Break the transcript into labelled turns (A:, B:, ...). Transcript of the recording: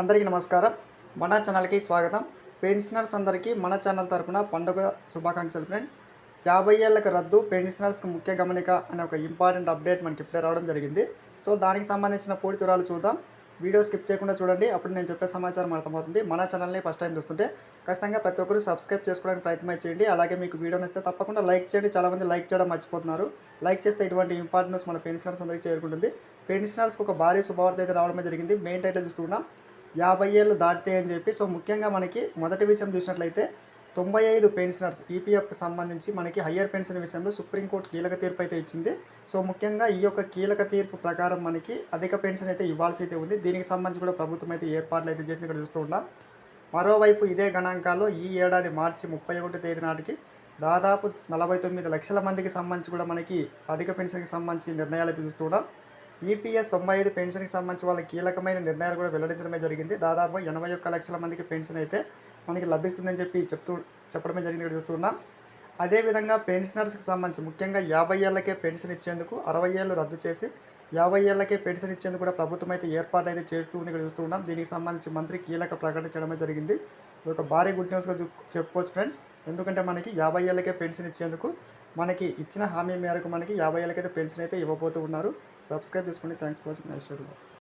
A: అందరికీ నమస్కారం. మన ఛానల్కి స్వాగతం. పెన్షనర్స్ అందరికీ మన ఛానల్ తరపున పండుగ శుభాకాంక్షలు ఫ్రెండ్స్. యాభై ఏళ్ళకి రద్దు పెన్షనర్స్కి ముఖ్య గమనిక అనే ఒక ఇంపార్టెంట్ అప్డేట్ మనకి ఇప్పుడే రావడం జరిగింది. సో దానికి సంబంధించిన పూర్తి వివరాలు చూద్దాం. వీడియో స్కిప్ చేయకుండా చూడండి. అప్పుడు నేను చెప్పే సమాచారం అర్థమవుతుంది. మన ఛానల్ని ఫస్ట్ టైం చూస్తుంటే ఖచ్చితంగా ప్రతి ఒక్కరు సబ్స్క్రైబ్ చేసుకోవడానికి ప్రయత్నం చేయండి. అలాగే మీకు వీడియో నచ్చితే తప్పకుండా లైక్ చేయండి. చాలామంది లైక్ చేయడం మర్చిపోతున్నారు. లైక్ చేస్తే ఇటువంటి ఇంపార్టెంట్ మన పెన్షనర్స్ అందరికీ చేరుకుంటుంది. పెన్షనర్స్కి ఒక భారీ శుభవార్త అయితే రావడమే జరిగింది. మెయిన్ టైటిల్ చూస్తున్నాం యాభై ఏళ్ళు దాటితే అని చెప్పి సో ముఖ్యంగా మనకి మొదటి విషయం చూసినట్లయితే తొంభై ఐదు పెన్షనర్స్ ఈపీఎఫ్కి సంబంధించి మనకి హయ్యర్ పెన్షన్ విషయంలో సుప్రీంకోర్టు కీలక తీర్పు అయితే ఇచ్చింది. సో ముఖ్యంగా ఈ యొక్క కీలక తీర్పు ప్రకారం మనకి అధిక పెన్షన్ అయితే ఇవ్వాల్సి అయితే ఉంది. దీనికి సంబంధించి కూడా ప్రభుత్వం అయితే ఏర్పాట్లు అయితే చేసింది ఇక్కడ చూస్తూ ఉన్నాం. మరోవైపు ఇదే గణాంకాల్లో ఈ ఏడాది మార్చి ముప్పై ఒకటి తేదీ నాటికి దాదాపు నలభై తొమ్మిది లక్షల మందికి సంబంధించి కూడా మనకి అధిక పెన్షన్కి సంబంధించి నిర్ణయాలు అయితే చూస్తూ ఉన్నాం. ఈపీఎస్ తొంభై ఐదు పెన్షన్కి సంబంధించి వాళ్ళ కీలకమైన నిర్ణయాలు కూడా వెల్లడించడమే జరిగింది. దాదాపు ఎనభై ఒక్క లక్షల మందికి పెన్షన్ అయితే మనకి లభిస్తుందని చెప్పి చెప్తూ చెప్పడమే జరిగింది ఇక్కడ చూస్తున్నాం అదేవిధంగా పెన్షనర్స్కి సంబంధించి ముఖ్యంగా యాభై ఏళ్ళకే పెన్షన్ ఇచ్చేందుకు అరవై ఏళ్ళు రద్దు చేసి యాభై ఏళ్ళకే పెన్షన్ ఇచ్చేందుకు కూడా ప్రభుత్వం అయితే ఏర్పాటు అయితే చేస్తూ ఉంది ఇక్కడ చూస్తూ ఉన్నాం. దీనికి సంబంధించి మంత్రి కీలక ప్రకటించడమే జరిగింది. ఇది ఒక భారీ గుడ్ న్యూస్గా చెప్పుకోవచ్చు ఫ్రెండ్స్. ఎందుకంటే మనకి యాభై ఏళ్ళకే పెన్షన్ ఇచ్చేందుకు మనకి ఇచ్చిన హామీ మేరకు మనకి యాభై ఏళ్ళకైతే పెన్షన్ అయితే ఇవ్వబోతూ ఉన్నారు. సబ్స్క్రైబ్ చేసుకోండి thanks for watching. Next video